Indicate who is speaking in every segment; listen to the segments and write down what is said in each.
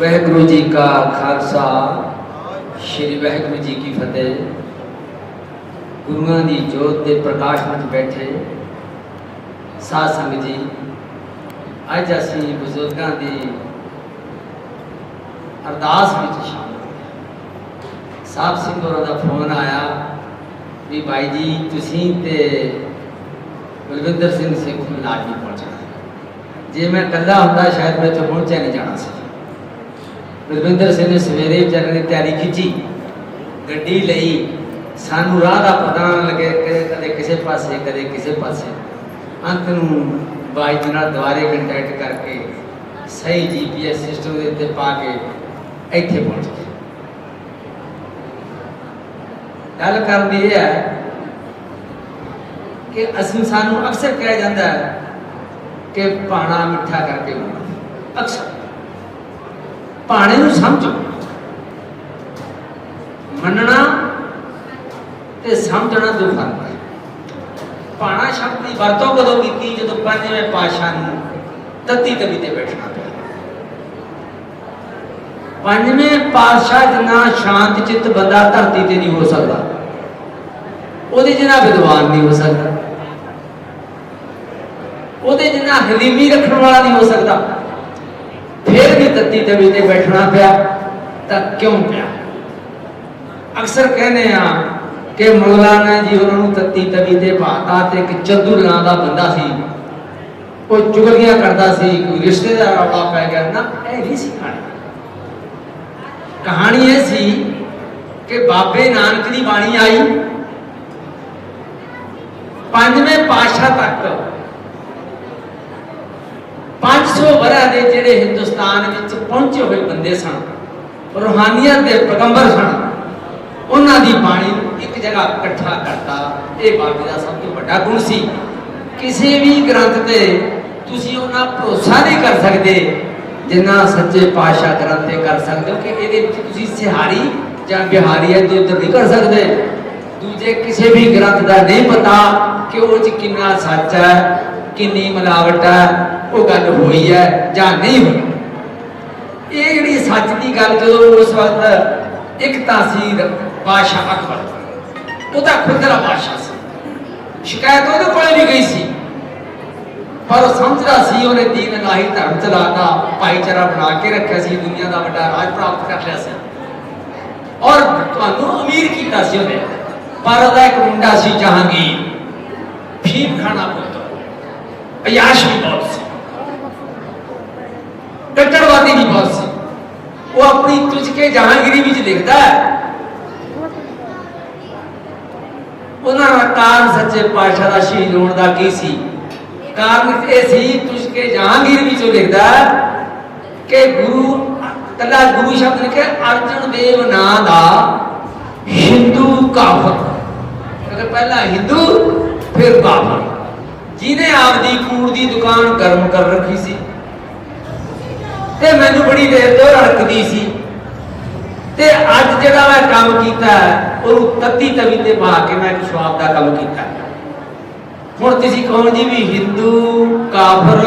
Speaker 1: ਵਾਹਿਗੁਰੂ ਜੀ ਕਾ ਖਾਲਸਾ, ਸ੍ਰੀ ਵਾਹਿਗੁਰੂ ਜੀ ਕੀ ਫਤਿਹ। ਗੁਰੂਆਂ ਦੀ ਜੋਤ ਦੇ ਪ੍ਰਕਾਸ਼ ਵਿੱਚ ਬੈਠੇ ਸਾਧ ਸੰਗਤ ਜੀ, ਅੱਜ ਅਸੀਂ ਬਜ਼ੁਰਗਾਂ ਦੀ ਅਰਦਾਸ ਵਿੱਚ ਸ਼ਾਮਲ ਹੋਏ ਸਾਹਿਬ ਸਿੰਘ ਹੋਰਾਂ ਦਾ ਫੋਨ ਆਇਆ ਵੀ ਬਾਈ ਜੀ, ਤੁਸੀਂ ਤੇ ਬਲਵਿੰਦਰ ਸਿੰਘ ਸਿੱਖ ਨੂੰ ਲਾਜ਼ਮੀ ਪਹੁੰਚਣਾ ਜੇ ਮੈਂ ਇਕੱਲਾ ਹੁੰਦਾ, ਸ਼ਾਇਦ ਮੈਂ ਇੱਥੇ ਪਹੁੰਚਿਆ ਨਹੀਂ ਜਾਣਾ ਸੀ। ਬਲਵਿੰਦਰ ਸਿੰਘ ਨੇ ਸਵੇਰੇ ਵਿਚਾਰੇ ਨੇ ਤਿਆਰੀ ਕੀਤੀ ਗੱਡੀ ਲਈ ਸਾਨੂੰ ਰਾਹ ਦਾ ਪਤਾ ਨਾ ਲੱਗੇ ਕਦੇ ਕਦੇ ਕਿਸੇ ਪਾਸੇ, ਕਦੇ ਕਿਸੇ ਪਾਸੇ। ਅੰਤ ਨੂੰ ਬਾਈ ਜੀ ਨਾਲ ਦੁਬਾਰੇ ਕੰਟੈਕਟ ਕਰਕੇ ਸਹੀ ਜੀਪੀਐਸ ਸਿਸਟਮ ਦੇ ਉੱਤੇ ਪਾ ਕੇ ਇੱਥੇ ਪਹੁੰਚ ਗਏ। ਗੱਲ ਕਰਨ ਦੀ ਇਹ ਹੈ ਕਿ ਅਸੀਂ ਸਾਨੂੰ ਅਕਸਰ ਕਿਹਾ ਜਾਂਦਾ ਹੈ ਕਿ ਪਾਣਾ ਮਿੱਠਾ ਕਰਕੇ ਅਕਸਰ। ਭਾਣੇ ਨੂੰ ਸਮਝੋ। ਮੰਨਣਾ ਤੇ ਸਮਝਣਾ ਦੋ ਫ਼ਰਕ ਹੈ। ਪਾਣਾ ਸ਼ਬਦ ਦੀ ਵਰਤੋਂ ਕਦੋਂ ਕੀਤੀ? ਜਦੋਂ ਪੰਜਵੇਂ ਪਾਸ਼ਾ ਨੂੰ ਤਤੀ ਤਵੀ ਤੇ ਬੈਠਣਾ ਪਿਆ। ਪੰਜਵੇਂ ਪਾਤਸ਼ਾਹ ਜਿੰਨਾ ਸ਼ਾਂਤ ਚਿੱਤ ਬੰਦਾ ਧਰਤੀ ਤੇ ਨਹੀਂ ਹੋ ਸਕਦਾ। ਉਹਦੇ ਜਿੰਨਾ ਵਿਦਵਾਨ ਨਹੀਂ ਹੋ ਸਕਦਾ। ਉਹਦੇ ਜਿੰਨਾ ਹਲੀਮੀ ਰੱਖਣ ਵਾਲਾ ਨਹੀਂ ਹੋ ਸਕਦਾ। ਤੱਤੀ ਤਵੀ ਤੇ ਬੈਠਣਾ ਪਿਆ, ਤਾਂ ਕਿਉਂ ਪਿਆ? ਅਕਸਰ ਕਹਿੰਦੇ ਆ ਕਿ ਮੌਲਾਨਾ ਜੀ ਉਹਨਾਂ ਨੂੰ ਤੱਤੀ ਤਵੀ ਤੇ ਬਾਤਾ ਤੇ ਇੱਕ ਚੰਦੂ ਨਾਂ ਦਾ ਬੰਦਾ ਸੀ। ਉਹ ਚੁਗਲੀਆਂ ਕਰਦਾ ਸੀ, ਕੋਈ ਰਿਸ਼ਤੇਦਾਰ ਆਉਣਾ ਪੈ ਗਿਆ। ਨਾ, ਇਹ ਨਹੀਂ ਸੀ ਕਹਾਣੀ। ਕਹਾਣੀ ਇਹ ਸੀ ਕਿ ਬਾਬੇ ਨਾਨਕ ਦੀ ਬਾਣੀ ਆਈ, ਪੰਜਵੇਂ ਪਾਤਸ਼ਾਹ ਤੱਕ। 500 ਵਰ੍ਹਾ ਦੇ ਜਿਹੜੇ ਪਹੁੰਚੇ ਹੋਏ ਬੰਦੇ ਸਨ। ਰੂਹਾਨੀਅਤ ਦੇ ਪੈਗੰਬਰ ਸਨ। ਉਹਨਾਂ ਦੀ ਬਾਣੀ ਨੂੰ ਇੱਕ ਜਗ੍ਹਾ ਇਕੱਠਾ ਕਰਤਾ। ਇਹ ਬਾਬੇ ਦਾ ਸਭ ਤੋਂ ਵੱਡਾ ਗੁਣ ਸੀ। ਕਿਸੇ ਵੀ ਗ੍ਰੰਥ ਤੇ ਤੁਸੀਂ ਉਹਨਾਂ ਭਰੋਸਾ ਨਹੀਂ ਕਰ ਸਕਦੇ, ਜਿੰਨਾ ਸੱਚੇ ਪਾਤਸ਼ਾਹ ਗ੍ਰੰਥ ਤੇ ਕਰ ਸਕਦੇ ਹੋ, ਕਿ ਇਹਦੇ ਵਿੱਚ ਤੁਸੀਂ ਸਿਹਾਰੀ ਜਾਂ ਬਿਹਾਰੀ ਹੈ ਇੱਧਰ ਨਹੀਂ ਕਰ ਸਕਦੇ। ਦੂਜੇ ਕਿਸੇ ਵੀ ਗ੍ਰੰਥ ਦਾ ਨਹੀਂ ਪਤਾ ਕਿ ਉਹ ਚ ਕਿੰਨਾ ਸੱਚ ਹੈ, ਕਿੰਨੀ ਮਿਲਾਵਟ ਹੈ, ਉਹ ਗੱਲ ਹੋਈ ਹੈ ਜਾਂ ਨਹੀਂ ਹੋਈ। ਇਹ ਜਿਹੜੀ ਸੱਚ ਦੀ ਗੱਲ ਜਦੋਂ ਉਸ ਵਕਤ ਇੱਕ ਤਾਸੀਰ ਬਾਦਸ਼ਾਹ ਅਕਬਰ ਤਾਂ ਖੁਦਰਾ ਬਾਦਸ਼ਾਹ ਸੀ। ਸ਼ਿਕਾਇਤ ਉਹਦੇ ਕੋਲੇ ਵੀ ਗਈ ਸੀ। ਪਰ ਉਹ ਸਮਝਦਾ ਸੀ, ਉਹਨੇ ਦੀਨ ਇਲਾਹੀ ਧਰਮ ਚਲਾਤਾ, ਭਾਈਚਾਰਾ ਬਣਾ ਕੇ ਰੱਖਿਆ ਸੀ, ਦੁਨੀਆ ਦਾ ਵੱਡਾ ਰਾਜ ਪ੍ਰਾਪਤ ਕਰ ਲਿਆ ਸੀ। ਔਰ ਤੁਹਾਨੂੰ ਅਮੀਰ ਕੀਤਾ ਸੀ ਉਹਨੇ। ਪਰ ਉਹਦਾ ਇੱਕ ਮੁੰਡਾ ਸੀ ਜਹਾਂਗੀਰ। ਫੀਮ ਖਾਣਾ ਪੁੱਤ ਅਯਾਸ਼ ਵੀ ਬਹੁਤ ਸੀ ਕੱਟੜਵਾਦੀ ਵੀ ਬਹੁਤ ਸੀ ਉਹ ਆਪਣੀ ਤੁਝ ਕੇ ਜਹਾਂਗੀਰੀ ਵਿੱਚ ਲਿਖਦਾ ਹੈ। ਉਹਨਾਂ ਦਾ ਕਾਰਨ ਸੱਚੇ ਪਾਤਸ਼ਾਹ ਦਾ ਸ਼ਹੀਦ ਹੋਣ ਦਾ ਕੀ ਸੀ? ਕਾਰਨ ਇਹ ਸੀ, ਤੁਝ ਕੇ ਜਹਾਂਗੀਰ ਵਿੱਚ ਲਿਖਦਾ ਕਿ ਗੁਰੂ ਕੱਲਾ ਗੁਰੂ ਸ਼ਬਦ ਲਿਖਿਆ, ਅਰਜਨ ਦੇਵ ਨਾਂ ਦਾ ਹਿੰਦੂ ਕਾਫਰ ਅਗਰ ਪਹਿਲਾ ਹਿੰਦੂ, ਫਿਰ ਕਾਫਰ ਜਿਹਨੇ ਆਪਦੀ ਕੂੜ ਦੀ ਦੁਕਾਨ ਕਰਮ ਕਰ ਰੱਖੀ ਸੀ। ਤੇ ਮੈਨੂੰ ਬੜੀ ਦੇਰ ਤੋਂ ਰੜਕਦੀ ਸੀ। ਤੇ ਅੱਜ ਜਿਹੜਾ ਮੈਂ ਕੰਮ ਕੀਤਾ, ਉਹਨੂੰ ਤੱਤੀ ਤਵੀ ਤੇ ਪਾ ਕੇ ਮੈਂ ਇੱਕ ਸ਼ਵਾਬ ਦਾ ਕੰਮ ਕੀਤਾ। ਹੁਣ ਤੁਸੀਂ ਕਹੋ ਜੀ ਵੀ ਹਿੰਦੂ, ਕਾਫਰ,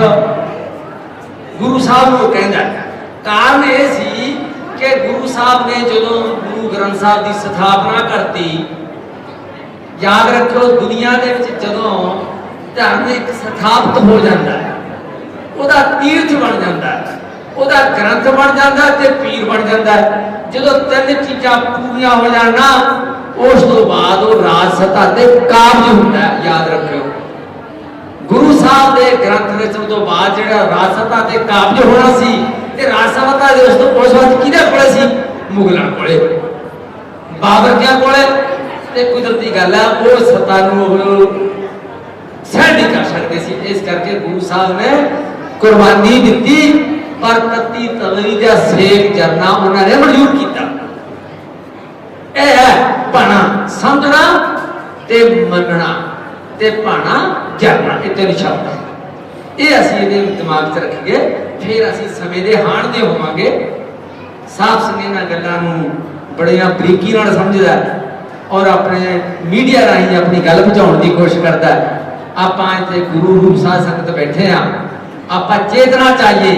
Speaker 1: ਗੁਰੂ ਸਾਹਿਬ ਨੂੰ ਕਹਿੰਦਾ ਕਾਰਨ ਇਹ ਸੀ ਕਿ ਗੁਰੂ ਸਾਹਿਬ ਨੇ ਜਦੋਂ ਗੁਰੂ ਗ੍ਰੰਥ ਸਾਹਿਬ ਦੀ ਸਥਾਪਨਾ ਕਰਤੀ, ਯਾਦ ਰੱਖੋ ਦੁਨੀਆ ਦੇ ਵਿੱਚ ਜਦੋਂ ਧਰਮ ਇੱਕ ਸਥਾਪਿਤ ਹੋ ਜਾਂਦਾ ਹੈ, ਉਹਦਾ ਤੀਰਥ ਬਣ ਜਾਂਦਾ ਹੈ। ਉਹਦਾ ਗ੍ਰੰਥ ਬਣ ਜਾਂਦਾ ਤੇ ਪੀਰ ਬਣ ਜਾਂਦਾ। ਜਦੋਂ ਤਿੰਨ ਚੀਜ਼ਾਂ ਪੂਰੀਆਂ ਹੋ ਜਾਣ ਨਾ, ਉਸ ਤੋਂ ਬਾਅਦ ਉਹ ਰਾਜ ਸਤਾ ਤੇ ਕਾਬਜ ਹੁੰਦਾ ਯਾਦ ਰੱਖਿਓ। ਗੁਰੂ ਸਾਹਿਬ ਦੇ ਗ੍ਰੰਥ ਰਚਣ ਤੋਂ ਬਾਅਦ ਜਿਹੜਾ ਰਾਜ ਸਤਾ ਤੇ ਕਾਬਜ ਹੋਣਾ ਸੀ ਤੇ ਰਾਜ ਸਤਾ ਦੇ ਉਸ ਤੋਂ ਉਸ ਵਕਤ ਕਿਹਦੇ ਕੋਲੇ ਸੀ? ਮੁਗਲਾਂ ਕੋਲੇ। ਬਾਬਰ ਕਿਆ ਕੋਲੇ। ਤੇ ਕੁਦਰਤੀ ਗੱਲ ਹੈ ਉਹ ਸਤਾ ਨੂੰ ਉਹ ਸਹਿਣ ਨਹੀਂ ਕਰ ਸਕਦੇ ਸੀ। ਇਸ ਕਰਕੇ ਗੁਰੂ ਸਾਹਿਬ ਨੇ ਕੁਰਬਾਨੀ ਦਿੱਤੀ। ਤਤੀ ਤਵਰੀ ਦਾ ਸੇਕ ਜਰਨਾ ਉਹਨਾਂ ਨੇ ਮਨਜ਼ੂਰ ਕੀਤਾ। ਇਹ ਹੈ ਪਾਣਾ ਸਮਝਣਾ ਤੇ ਮੰਨਣਾ ਤੇ ਪਾਣਾ ਜਰਨਾ ਇਹ ਤਿੰਨ ਸ਼ਬਦ ਹੈ ਇਹ ਅਸੀਂ ਇਹਦੇ ਦਿਮਾਗ 'ਚ ਰੱਖੀਏ, ਫਿਰ ਅਸੀਂ ਸਮੇਂ ਦੇ ਹਾਣ ਦੇ ਹੋਵਾਂਗੇ। ਸਾਫ਼ ਸੰਗੇ ਨਾਲ ਗੱਲਾਂ ਨੂੰ ਬੜੀਆਂ ਬਰੀਕੀ ਨਾਲ ਸਮਝਦਾ ਔਰ ਆਪਣੇ ਮੀਡੀਆ ਰਾਹੀਂ ਆਪਣੀ ਗੱਲ ਪਹੁੰਚਾਉਣ ਦੀ ਕੋਸ਼ਿਸ਼ ਕਰਦਾ ਆਪਾਂ ਇੱਥੇ ਗੁਰੂ ਰੂਪ ਸਾਧ ਸੰਗਤ ਬੈਠੇ ਆ ਆਪਾਂ ਚੇਤਨਾ ਚਾਹੀਏ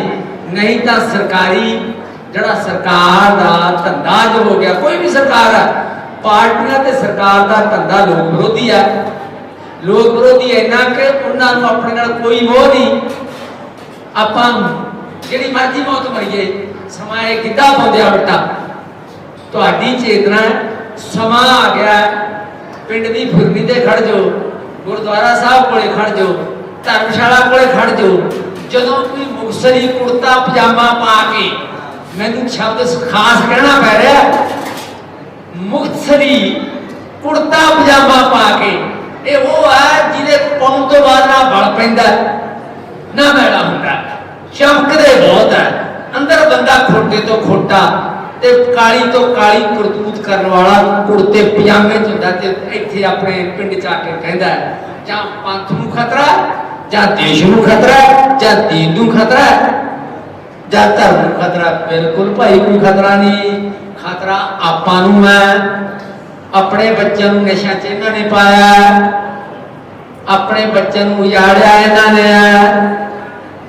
Speaker 1: ਨਹੀਂ ਤਾਂ ਸਰਕਾਰੀ, ਜਿਹੜਾ ਸਰਕਾਰ ਦਾ ਧੰਦਾ ਜੋ ਹੋ ਗਿਆ, ਕੋਈ ਵੀ ਸਰਕਾਰ ਹੈ ਪਾਰਟੀਆਂ ਤੇ ਸਰਕਾਰ ਦਾ ਧੰਦਾ ਲੋਕ ਵਿਰੋਧੀ ਹੈ ਲੋਕ ਵਿਰੋਧੀ ਇੰਨਾ ਕਿ ਉਹਨਾਂ ਨੂੰ ਆਪਣੇ ਨਾਲ ਕੋਈ ਮੋਹ ਨਹੀਂ। ਆਪਾਂ ਜਿਹੜੀ ਮਰਜ਼ੀ ਮੌਤ ਮਰੀਏ, ਸਮਾਂ ਇਹ ਕਿੱਦਾਂ ਪਾਉਂਦਿਆ ਉਲਟਾ? ਤੁਹਾਡੀ ਚੇਤਨਾ, ਸਮਾਂ ਆ ਗਿਆ। ਪਿੰਡ ਦੀ ਫਿਰਨੀ ਤੇ ਖੜ ਜਾਓ, ਗੁਰਦੁਆਰਾ ਸਾਹਿਬ ਕੋਲੇ ਖੜ ਜਾਓ, ਧਰਮਸ਼ਾਲਾ ਕੋਲੇ ਖੜ ਜਾਓ। ਜਦੋਂ ਕੋਈ ਮੁਕਸਰੀ ਕੁੜਤਾ ਪਜਾਮਾ ਪਾ ਕੇ ਮੈਨੂੰ ਸ਼ਬਦ ਖਾਸ ਕਹਿਣਾ ਪੈ ਰਿਹਾ ਹੈ, ਕੁੜਤਾ ਪਜਾਮਾ ਪਾ ਕੇ ਇਹ ਉਹ ਹੈ ਜਿਹਦੇ ਪਾਉਣ ਤੋਂ ਬਾਅਦ ਨਾ ਬਲ ਪੈਂਦਾ ਨਾ ਮੈਲਾ ਹੁੰਦਾ। ਚਮਕਦੇ ਬਹੁਤ ਹੈ। ਅੰਦਰ ਬੰਦਾ ਖੋਟੇ ਤੋਂ ਖੋਟਾ ਤੇ ਕਾਲੀ ਤੋਂ ਕਾਲੀ ਕਰਤੂਤ ਕਰਨ ਵਾਲਾ ਕੁੜਤੇ ਪਜਾਮੇ ਚ ਹੁੰਦਾ ਤੇ ਇੱਥੇ ਆਪਣੇ ਪਿੰਡ ਚ ਆ ਕੇ ਕਹਿੰਦਾ ਜਾਂ ਪੰਥ ਨੂੰ ਖਤਰਾ ਜਾਂ ਦੇਸ਼ ਨੂੰ ਖਤਰਾ ਹੈ, ਜਾਂ ਦੀਨ ਨੂੰ ਖਤਰਾ ਹੈ, ਜਾਂ ਧਰਮ ਨੂੰ ਖਤਰਾ ਬਿਲਕੁਲ ਭਾਈ ਕੋਈ ਖਤਰਾ ਨਹੀਂ ਖਤਰਾ ਆਪਾਂ ਨੂੰ ਹੈ ਆਪਣੇ ਬੱਚਿਆਂ ਨੂੰ ਨਸ਼ਿਆਂ 'ਚ ਇਹਨਾਂ ਨੇ ਪਾਇਆ ਆਪਣੇ ਬੱਚਿਆਂ ਨੂੰ ਉਜਾੜਿਆ ਇਹਨਾਂ ਨੇ ਹੈ।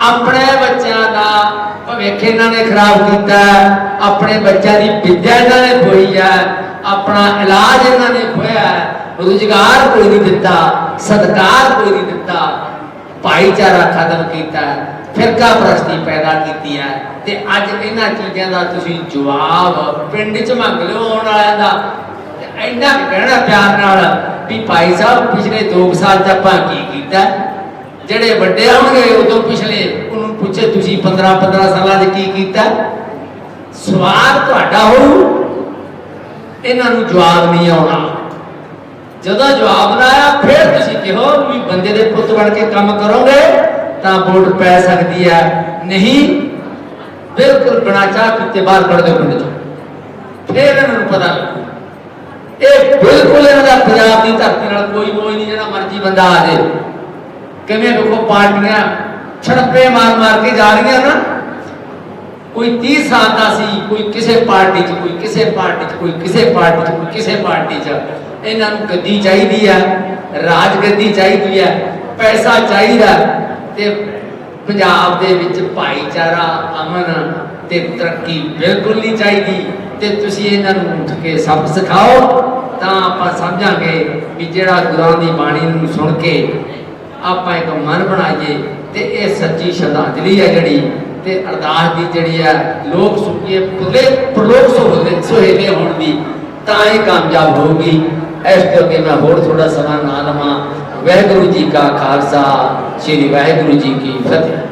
Speaker 1: ਆਪਣੇ ਬੱਚਿਆਂ ਦਾ ਭਵਿੱਖ ਇਹਨਾਂ ਨੇ ਖਰਾਬ ਕੀਤਾ ਆਪਣੇ ਬੱਚਿਆਂ ਦੀ ਵਿੱਦਿਆ ਇਹਨਾਂ ਨੇ ਖੋਈ ਹੈ ਆਪਣਾ ਇਲਾਜ ਇਹਨਾਂ ਨੇ ਖੋਇਆ ਰੁਜ਼ਗਾਰ ਕੋਈ ਨਹੀਂ ਦਿੱਤਾ ਸਤਕਾਰ ਕੋਈ ਨਹੀਂ ਦਿੱਤਾ ਭਾਈਚਾਰਾ ਖਤਮ ਕੀਤਾ, ਫਿਰਕਾ ਪ੍ਰਸਤੀ ਪੈਦਾ ਕੀਤੀ ਹੈ। ਤੇ ਅੱਜ ਇਹਨਾਂ ਚੀਜ਼ਾਂ ਦਾ ਤੁਸੀਂ ਜਵਾਬ ਪਿੰਡ 'ਚ ਮੰਗ ਲਿਓ ਆਉਣ ਵਾਲਿਆਂ ਦਾ। ਇੰਨਾ ਕਹਿਣਾ ਪਿਆਰ ਨਾਲ ਵੀ ਭਾਈ ਸਾਹਿਬ, ਪਿਛਲੇ 2 ਸਾਲ ਚ ਆਪਾਂ ਕੀ ਕੀਤਾ? ਜਿਹੜੇ ਵੱਡੇ ਆਉਣਗੇ ਉਦੋਂ ਪਿਛਲੇ, ਉਹਨੂੰ ਪੁੱਛੇ ਤੁਸੀਂ 15 15 ਸਾਲਾਂ 'ਚ ਕੀ ਕੀਤਾ? ਸਵਾਲ ਤੁਹਾਡਾ ਹੋਊ। ਇਹਨਾਂ ਨੂੰ ਜਵਾਬ ਨਹੀਂ ਆਉਣਾ। ਜਦੋਂ ਜਵਾਬ ਨਾ ਆਇਆ, ਫਿਰ ਤੁਸੀਂ ਕਿਹੋ ਵੀ ਬੰਦੇ ਦੇ ਪੁੱਤ ਬਣ ਕੇ ਕੰਮ ਕਰੋਗੇ, ਤਾਂ ਵੋਟ ਪੈ ਸਕਦੀ ਹੈ। ਨਹੀਂ, ਬਿਲਕੁਲ ਬਿਨਾਂ ਚਾਹ ਪੀਤੇ ਬਾਹਰ ਕੱਢ ਦਿਓ ਪਿੰਡ ਚੋਂ। ਫਿਰ ਇਹਨਾਂ ਨੂੰ ਪਤਾ ਇਹ ਬਿਲਕੁਲ ਇਹਨਾਂ ਦਾ ਪੰਜਾਬ ਦੀ ਧਰਤੀ ਨਾਲ ਕੋਈ ਮੋਹ ਨਹੀਂ, ਜਿਹੜਾ ਮਰਜ਼ੀ ਬੰਦਾ ਆ ਜਾਏ। ਕਿਵੇਂ ਵੇਖੋ, ਪਾਰਟੀਆਂ ਛੜਪੇ ਮਾਰ ਮਾਰ ਕੇ ਜਾ ਰਹੀਆਂ ਨਾ। ਕੋਈ 30 ਸਾਲ ਦਾ ਸੀ, ਕੋਈ ਕਿਸੇ ਪਾਰਟੀ 'ਚ, ਕੋਈ ਕਿਸੇ ਪਾਰਟੀ 'ਚ, ਕੋਈ ਕਿਸੇ ਪਾਰਟੀ 'ਚ, ਕੋਈ ਕਿਸੇ ਪਾਰਟੀ 'ਚ। ਇਹਨਾਂ ਨੂੰ ਗੱਦੀ ਚਾਹੀਦੀ ਹੈ ਰਾਜ ਗੱਦੀ ਚਾਹੀਦੀ ਹੈ ਪੈਸਾ ਚਾਹੀਦਾ ਤੇ ਪੰਜਾਬ ਦੇ ਵਿੱਚ ਭਾਈਚਾਰਾ, ਅਮਨ ਤੇ ਤਰੱਕੀ ਬਿਲਕੁਲ ਨਹੀਂ ਚਾਹੀਦੀ। ਤੇ ਤੁਸੀਂ ਇਹਨਾਂ ਨੂੰ ਉੱਠ ਕੇ ਸਭ ਸਿਖਾਓ, ਤਾਂ ਆਪਾਂ ਸਮਝਾਂਗੇ ਵੀ ਜਿਹੜਾ ਗੁਰਾਂ ਦੀ ਬਾਣੀ ਨੂੰ ਸੁਣ ਕੇ ਆਪਾਂ ਇੱਕ ਮਨ ਬਣਾਈਏ ਤੇ ਇਹ ਸੱਚੀ ਸ਼ਰਧਾਂਜਲੀ ਹੈ ਜਿਹੜੀ ਤੇ ਅਰਦਾਸ ਦੀ ਜਿਹੜੀ ਹੈ ਲੋਕ ਸੁਖੀਏ ਪੁਰਲੇ ਪ੍ਰਲੋਕ ਸੁਹੇਲੇ ਸੁਹੇਲੇ ਹੋਣ ਦੀ ਤਾਂ ਇਹ ਕਾਮਯਾਬ ਹੋਊਗੀ। ਇਸ ਕਰਕੇ ਮੈਂ ਹੋਰ ਥੋੜਾ ਸਮਾਂ ਨਾ ਲਵਾਂ। ਵਾਹਿਗੁਰੂ ਜੀ ਕਾ ਖਾਲਸਾ, ਸ੍ਰੀ ਵਾਹਿਗੁਰੂ ਜੀ ਕੀ ਫਤਿਹ।